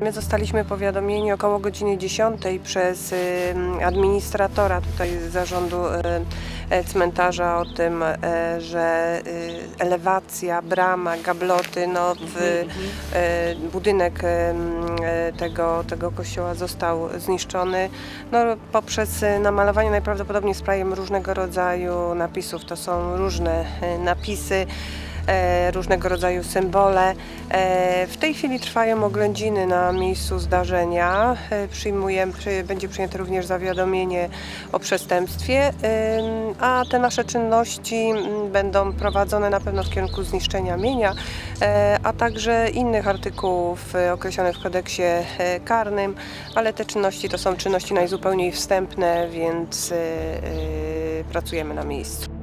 My zostaliśmy powiadomieni około godziny 10 przez y, administratora tutaj z zarządu y, e, cmentarza o tym, e, że y, elewacja, brama, gabloty, no, w, e, budynek e, e, tego, tego kościoła został zniszczony. No, poprzez namalowanie najprawdopodobniej sprayem różnego rodzaju napisów. To są różne napisy różnego rodzaju symbole. E, W tej chwili trwają oględziny na miejscu zdarzenia. E, Przyjmujemy, przy, będzie przyjęte również zawiadomienie o przestępstwie, a te nasze czynności mm, będą prowadzone na pewno w kierunku zniszczenia mienia, e, a także innych artykułów e, określonych w kodeksie e, karnym, ale te czynności to są czynności najzupełniej wstępne, więc e, e, pracujemy na miejscu.